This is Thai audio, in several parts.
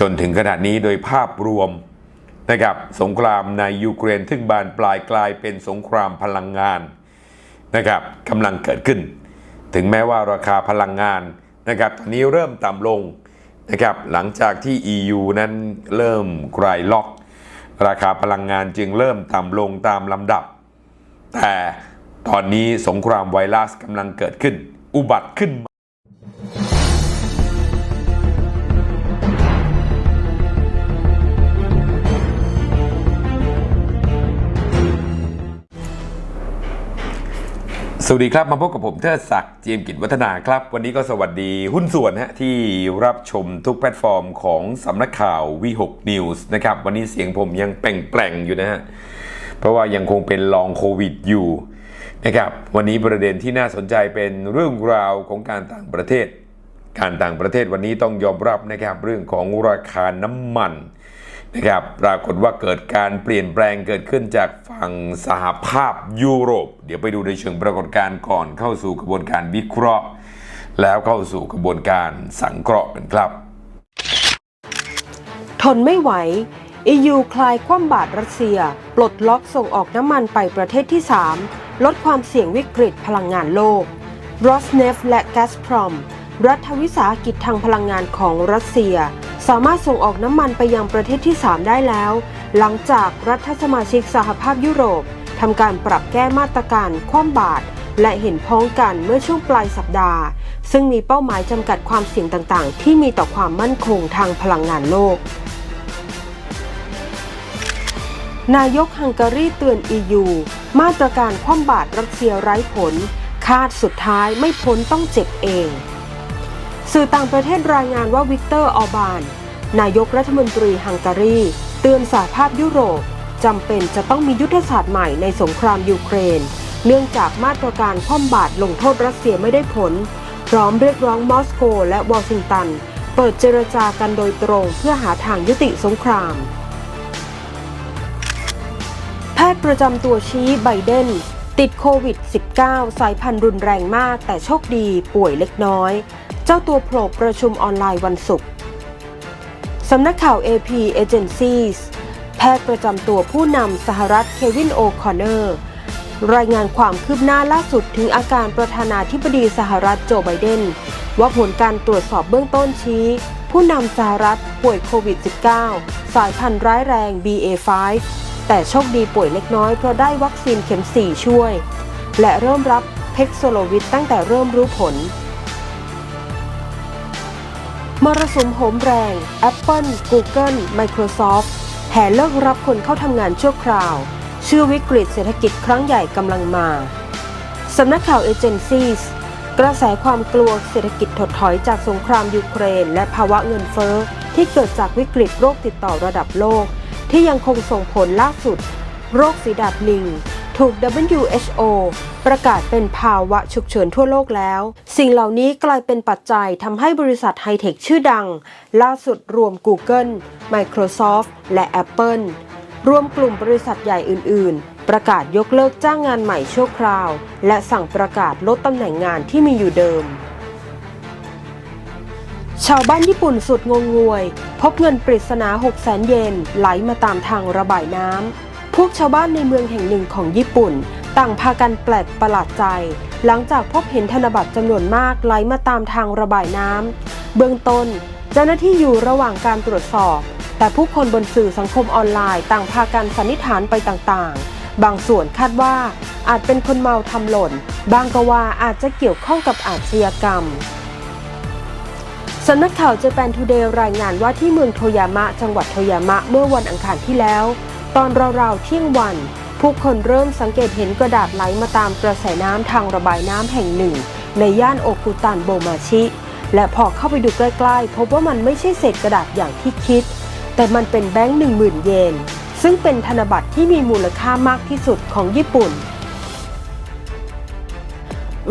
จนถึงขณะนี้โดยภาพรวมนะครับสงครามในยูเครนทึ่งบานปลายกลายเป็นสงครามพลังงานนะครับกำลังเกิดขึ้น ถึงแม้ว่าราคาพลังงานนะครับตอนนี้เริ่มต่ำลงนะครับหลังจากที่ EU นั้นเริ่มคลายล็อก ราคาพลังงานจึงเริ่มต่ำลงตามลำดับ แต่ตอนนี้สงครามไวรัสกำลังเกิดขึ้น อุบัติขึ้น สวัสดีครับ มาพบกับผมเทิดศักดิ์เจียมกิจวัฒนาครับ วันนี้ก็สวัสดีหุ้นส่วนฮะที่รับชมทุกแพลตฟอร์มของสำนักข่าววีหกนิวส์นะครับ วันนี้เสียงผมยังแปลงๆอยู่นะฮะ เพราะว่ายังคงเป็นลองโควิดอยู่นะครับวันนี้ประเด็นที่น่าสนใจเป็นเรื่องราวของการต่างประเทศ การต่างประเทศวันนี้ต้องยอมรับนะครับเรื่องของราคาน้ำมัน นะครับปรากฏว่าเกิดการเปลี่ยนแปลงเกิดขึ้นจากฝั่งสหภาพยุโรป เดี๋ยวไปดูในเชิงปรากฏการณ์ก่อนเข้าสู่กระบวนการวิเคราะห์ แล้วเข้าสู่กระบวนการสังเคราะห์กันครับ ทนไม่ไหว EU คลายคว่ำบาตรรัสเซีย ปลดล็อกส่งออกน้ำมันไปประเทศที่ 3 ลดความเสี่ยงวิกฤตพลังงานโลก r o s n e f และ Gazprom รัฐวิสาหกิจทางพลังงานของรัสเซีย สามารถส่งออกน้ำมันไปยังประเทศที่ 3 ได้แล้ว หลังจากรัฐสมาชิกสหภาพยุโรปทำการปรับแก้มาตรการคว่ำบาตรและเห็นพ้องกันเมื่อช่วงปลายสัปดาห์ ซึ่งมีเป้าหมายจำกัดความเสี่ยงต่างๆ ที่มีต่อความมั่นคงทางพลังงานโลก นายกฮังการีเตือน EU มาตรการคว่ำบาตรรัสเซียไร้ผล คาดสุดท้ายไม่พ้นต้องเจ็บเอง สื่อต่างประเทศรายงานว่าวิกเตอร์ออบาน นายกรัฐมนตรีฮังการี เตือนสหภาพยุโรปจำเป็นจะต้องมียุทธศาสตร์ใหม่ในสงครามยูเครน เนื่องจากมาตรการคว่ำบาตรลงโทษรัสเซียไม่ได้ผล พร้อมเรียกร้องมอสโกและวอชิงตัน เปิดเจรจากันโดยตรงเพื่อหาทางยุติสงคราม แพทย์ประจำตัวชี้ไบเดนติดโควิด -19 สายพันธุ์รุนแรงมากแต่โชคดีป่วยเล็กน้อย เจ้าตัวโผล่ประชุมออนไลน์วันศุกร์สำนักข่าว AP Agencies แพทย์ประจำตัวผู้นำสหรัฐเควินโอคอนเนอร์รายงานความคืบหน้าล่าสุดถึงอาการประธานาธิบดีสหรัฐโจไบเดน ว่าผลการตรวจสอบเบื้องต้นชี้ ผู้นำสหรัฐป่วยโควิด -19 สายพันธุ์ร้ายแรง BA5 แต่โชคดีป่วยเล็กน้อยเพราะได้วัคซีนเข็ม 4 ช่วย และเริ่มรับเพ็กโซโลวิดตั้งแต่เริ่มรู้ผล มรสุมโหมแรง Apple, Google, Microsoft แห่เลิกรับคนเข้าทำงานชั่วคราวเชื่อวิกฤตเศรษฐกิจครั้งใหญ่กำลังมา สำนักข่าวเอเจนซีสกระแสความกลัวเศรษฐกิจถดถอยจากสงครามยูเครน และภาวะเงินเฟ้อ ที่เกิดจากวิกฤตโรคติดต่อระดับโลก ที่ยังคงส่งผลล่าสุด โรคฝีดาดลิง ถูก WHO ประกาศเป็นภาวะฉุกเฉินทั่วโลกแล้ว สิ่งเหล่านี้กลายเป็นปัจจัยทำให้บริษัทไฮเทคชื่อดัง ล่าสุดรวม Google Microsoft และ Apple รวมกลุ่มบริษัทใหญ่อื่น ๆ ประกาศยกเลิกจ้างงานใหม่ชั่วคราว และสั่งประกาศลดตำแหน่งงานที่มีอยู่เดิม ชาวบ้านญี่ปุ่นสุดงงงวย พบเงินปริศนา 6 0 0 0 0 0 เยนไหลมาตามทางระบายน้ำ วกชาวบ้านในเมืองแห่งหนึ่งของญี่ปุ่น ต่างพากันแปลกประหลาดใจ หลังจากพบเห็นธนบัตรจำนวนมากไหลมาตามทางระบายน้ำเบื้องต้น เจ้าหน้าที่อยู่ระหว่างการตรวจสอบ แต่ผู้คนบนสื่อสังคมออนไลน์ ต่างพากันสันนิษฐานไปต่างๆ บางส่วนคาดว่าอาจเป็นคนเมาทำหล่น บางก็ว่าอาจจะเกี่ยวข้องกับอาชญากรรมสำนักข่าว Japan Today รายงานว่าที่เมืองโทยามะ จังหวัดโทยามะเมื่อวันอังคารที่แล้ว ตอนราวๆเที่ยงวัน ผู้คนเริ่มสังเกตเห็นกระดาษไหลมาตามกระแสน้ำทางระบายน้ำแห่งหนึ่ง ในย่านโอคุตันโบมาชิ และพอเข้าไปดูใกล้ๆ พบว่ามันไม่ใช่เศษกระดาษอย่างที่คิด แต่มันเป็นแบงค์หนึ่งหมื่นเยน ซึ่งเป็นธนบัตรที่มีมูลค่ามากที่สุดของญี่ปุ่น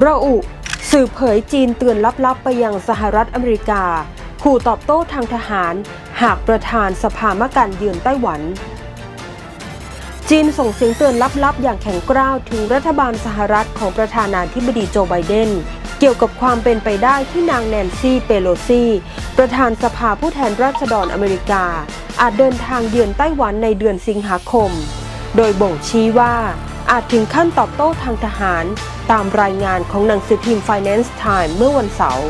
ระอุ สื่อเผยจีนเตือนลับๆ ไปยังสหรัฐอเมริกา ขู่ตอบโต้ทางทหาร หากประธานสภามกันเยือนไต้หวัน จีนส่งเสียงเตือนลับๆ อย่างแข็งกร้าวถึงรัฐบาลสหรัฐของประธานาธิบดีโจไบเดนเกี่ยวกับความเป็นไปได้ที่นางแนนซี่เปโลซีประธานสภาผู้แทนราษฎรอเมริกา อาจเดินทางเยือนไต้หวันในเดือนสิงหาคม โดยบ่งชี้ว่าอาจถึงขั้นตอบโต้ทางทหาร ตามรายงานของหนังสือพิมพ์ Finance Times เมื่อวันเสาร์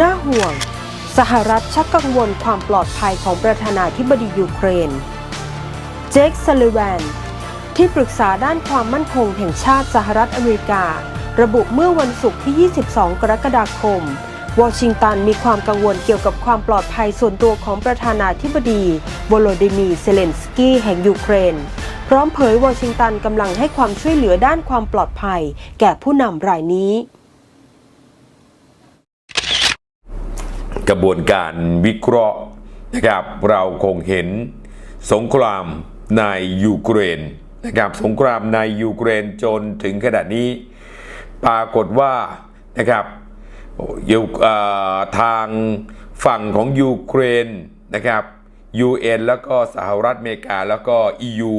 น่าห่วง สหรัฐชักกังวลความปลอดภัยของประธานาธิบดียูเครน เจคซัลลิแวน ที่ปรึกษาด้านความมั่นคงแห่งชาติสหรัฐอเมริกา ระบุเมื่อวันศุกร์ที่ 22 กรกฎาคม วอชิงตันมีความกังวลเกี่ยวกับความปลอดภัยส่วนตัวของประธานาธิบดีวโลดิมีร์เซเลนสกี้แห่งยูเครน พร้อมเผยวอชิงตันกำลังให้ความช่วยเหลือด้านความปลอดภัย แก่ผู้นำรายนี้ กระบวนการวิเคราะห์นะครับเราคงเห็นสงครามในยูเครนนะครับสงครามในยูเครนจนถึงขณะนี้ ปรากฏว่านะครับยูเอ่อทางฝั่งของยูเครนนะครับ UN แล้วก็สหรัฐอเมริกาแล้วก็ EU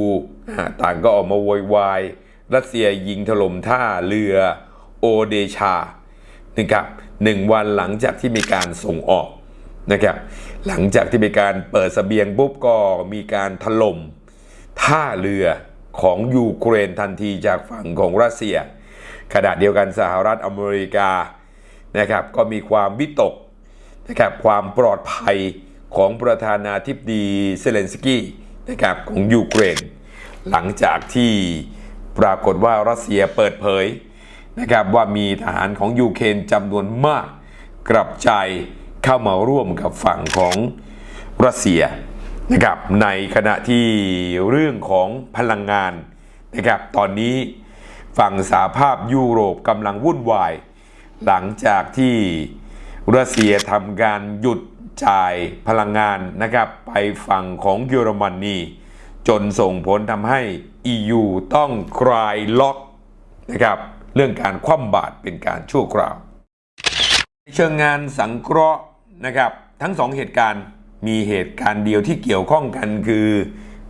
ต่างก็ออกมาโวยวายรัสเซียยิงถล่มท่าเรือโอเดชา นะครับหนึ่งวันหลังจากที่มีการส่งออกนะครับหลังจากที่มีการเปิดสเสบียงปุ๊บก็มีการถล่มท่าเรือของยูเครนทันทีจากฝั่งของรัสเซีย ขณะเดียวกันสหรัฐอเมริกานะครับก็มีความวิตกนะครับความปลอดภัยของประธานาธิบดีเซเลนสกี้นะครับของยูเครน หลังจากที่ปรากฏว่ารัสเซียเปิดเผย นะครับว่ามีทหารของยูเครนจำนวนมากกลับใจเข้ามาร่วมกับฝั่งของรัสเซียนะครับในขณะที่เรื่องของพลังงานนะครับตอนนี้ฝั่งสหภาพยุโรปกำลังวุ่นวาย หลังจากที่รัสเซียทำการหยุดจ่ายพลังงานนะครับไปฝั่งของเยอรมนีจนส่งผลทำให้ EU ต้องคลายล็อกนะครับ เรื่องการคว่ำบาตรเป็นการชั่วคราวเชิงงานสังเคราะห์นะครับ ทั้งสองเหตุการณ์มีเหตุการณ์เดียวที่เกี่ยวข้องกันคือ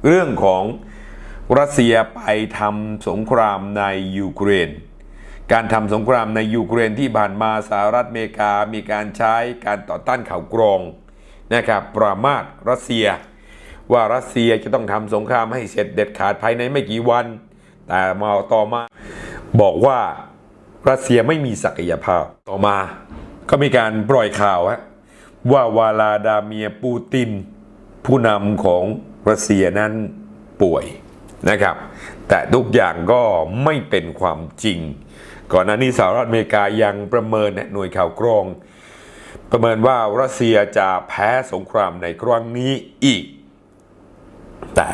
เรื่องของรัสเซียไปทำสงครามในยูเครน การทำสงครามในยูเครนที่ผ่านมาสหรัฐอเมริกามีการใช้การต่อต้านข่าวกรองนะครับปรามาสรัสเซีย ว่ารัสเซียจะต้องทำสงครามให้เสร็จเด็ดขาดภายในไม่กี่วัน แต่มาต่อมาบอกว่ารัสเซียไม่มีศักยภาพต่อมา ก็มีการปล่อยข่าวฮะว่าวาลาดาเมียปูติน ผู้นำของรัสเซียนั้นป่วยนะครับ แต่ทุกอย่างก็ไม่เป็นความจริง ก่อนหน้านี้สหรัฐอเมริกายังประเมินหน่วยข่าวกรอง ประเมินว่ารัสเซียจะแพ้สงครามในครั้งนี้อีก แต่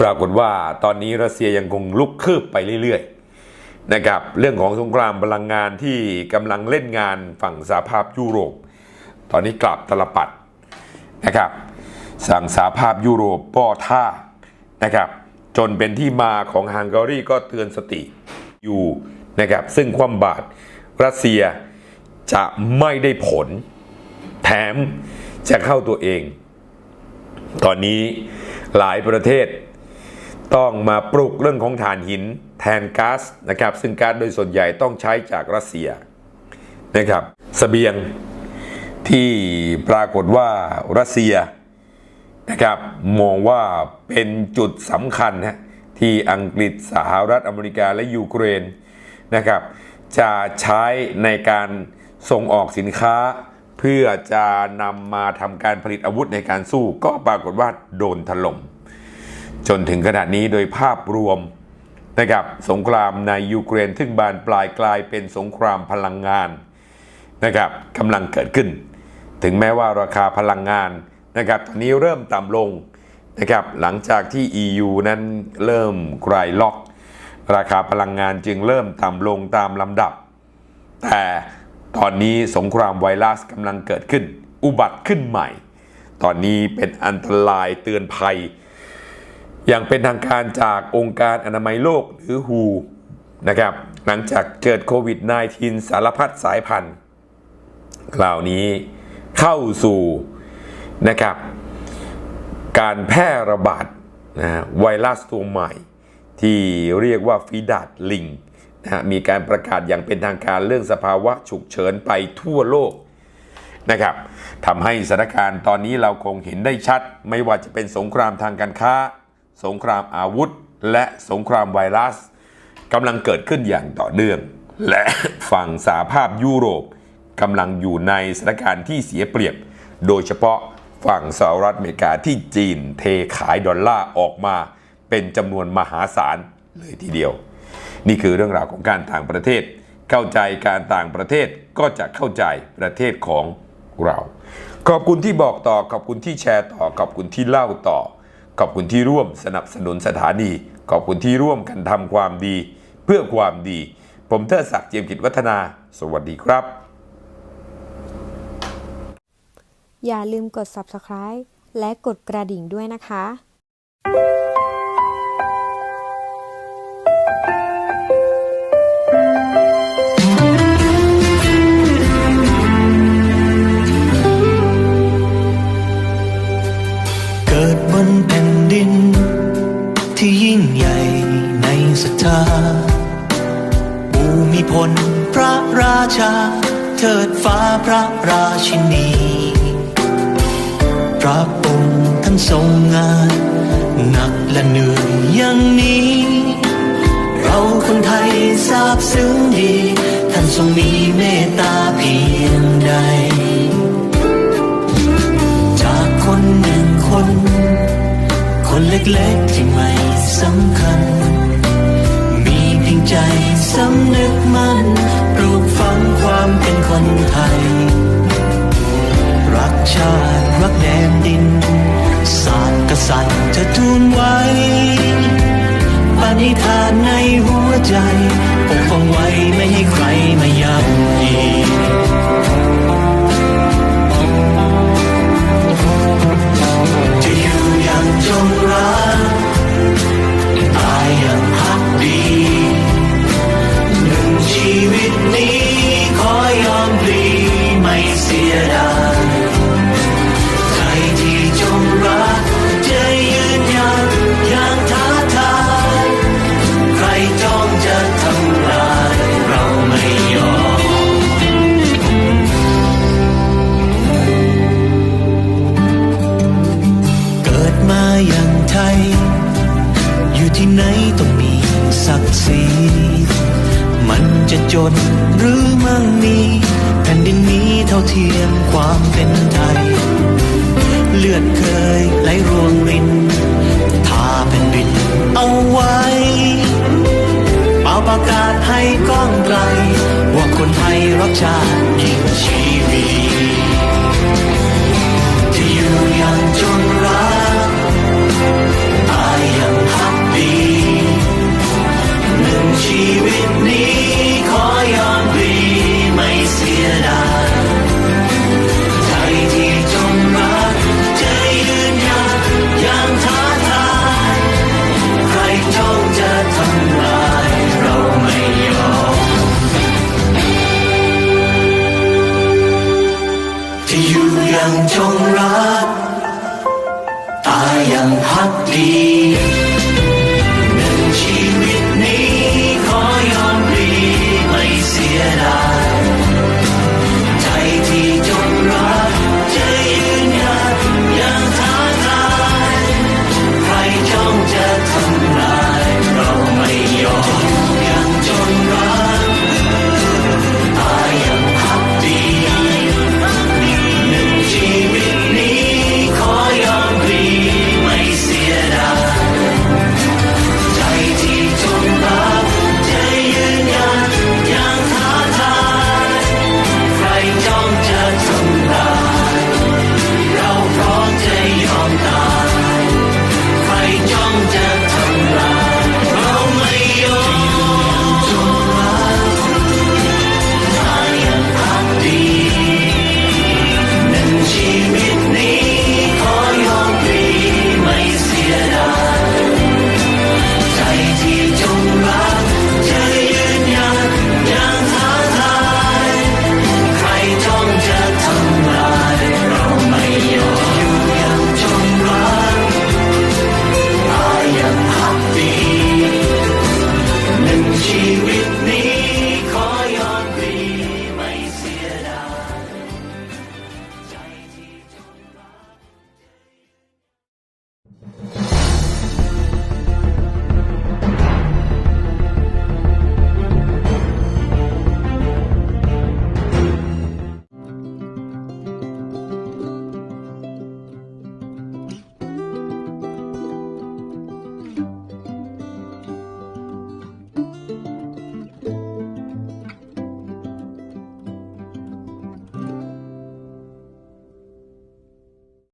ปรากฏว่าตอนนี้รัสเซียยังคงลุกคืบไปเรื่อยๆนะครับเรื่องของสงครามพลังงานที่กำลังเล่นงานฝั่งสหภาพยุโรป ตอนนี้กลับตลปัดนะครับสั่งสหภาพยุโรปป้อท่านะครับจนเป็นที่มาของฮังการีก็เตือนสติอยู่นะครับซึ่งความบาตรรัสเซียจะไม่ได้ผล แถมจะเข้าตัวเอง ตอนนี้หลายประเทศ ต้องมาปลุกเรื่องของถ่านหินแทนก๊าซนะครับ ซึ่งก๊าซโดยส่วนใหญ่ต้องใช้จากรัสเซียนะครับสเสบียงที่ปรากฏว่ารัสเซียนะครับมองว่าเป็นจุดสำคัญฮะที่อังกฤษสหรัฐอเมริกาและยูเครนนะครับ จะใช้ในการส่งออกสินค้า เพื่อจะนำมาทำการผลิตอาวุธในการสู้ก็ปรากฏว่าโดนถล่ม จนถึงขณะนี้โดยภาพรวมนะครับสงครามในยูเครนซึ่งบานปลายกลายเป็นสงครามพลังงานนะครับกำลังเกิดขึ้น ถึงแม้ว่าราคาพลังงานนะครับตอนนี้เริ่มต่ำลงนะครับหลังจากที่ EU นั้นเริ่มคลายล็อก ราคาพลังงานจึงเริ่มต่ำลงตามลำดับ แต่ตอนนี้สงครามไวรัสกำลังเกิดขึ้น อุบัติขึ้นใหม่ ตอนนี้เป็นอันตรายเตือนภัย อย่างเป็นทางการจากองค์การอนามัยโลกหรือ WHO นะครับหลังจากเกิดโควิด -19 สารพัดสายพันธุ์คราวนี้เข้าสู่นะครับการแพร่ระบาดนะไวรัสตัวใหม่ ที่เรียกว่าฟีดาดลิงนะฮะมีการประกาศอย่างเป็นทางการเรื่องสภาวะฉุกเฉินไปทั่วโลกนะครับทำให้สถานการณ์ตอนนี้เราคงเห็นได้ชัด ไม่ว่าจะเป็นสงครามทางการค้า สงครามอาวุธ และสงครามไวรัสกำลังเกิดขึ้นอย่างต่อเนื่อง และฝั่งสหภาพยุโรปกำลังอยู่ในสถานการณ์ที่เสียเปรียบ โดยเฉพาะฝั่งสหรัฐอเมริกาที่จีนเทขายดอลลาร์ออกมาเป็นจำนวนมหาศาลเลยทีเดียว นี่คือเรื่องราวของการต่างประเทศ เข้าใจการต่างประเทศก็จะเข้าใจประเทศของเรา ขอบคุณที่บอกต่อขอบคุณที่แชร์ต่อขอบคุณที่เล่าต่อ ขอบคุณที่ร่วมสนับสนุนสถานี ขอบคุณที่ร่วมกันทำความดี เพื่อความดี ผมเทอศักดิ์เจียมกิจวัฒนา สวัสดีครับ อย่าลืมกด subscribe และกดกระดิ่งด้วยนะคะ มิพลพระราชา เทิดฟ้าพระราชินี พระองค์ท่านทรงงานหนักและเหนื่อยอย่างนี้ เราคนไทยทราบซึ้งดี ท่านทรงมีเมตตาเพียงใด จากคนหนึ่งคน คนเล็กๆที่ไม่สำคัญ มีเพียงใจ สำนึกมันปลูกฝังความเป็นคนไทย รักชาติ รักแดนดิน ศาสตร์กษัตริย์จะทูลไว้ปณิธานในหัวใจ จน หรือมั่งมีแผ่นดินนี้เท่าเทียมความเป็นไทย เลือดเคยไหลรวงรินทาแผ่นดินเอาไว้เป่าประกาศให้ก้องไกลว่าคนไทยรักชาติยิ่งชีวีที่อยู่อย่างจงรักตายอย่างพักดี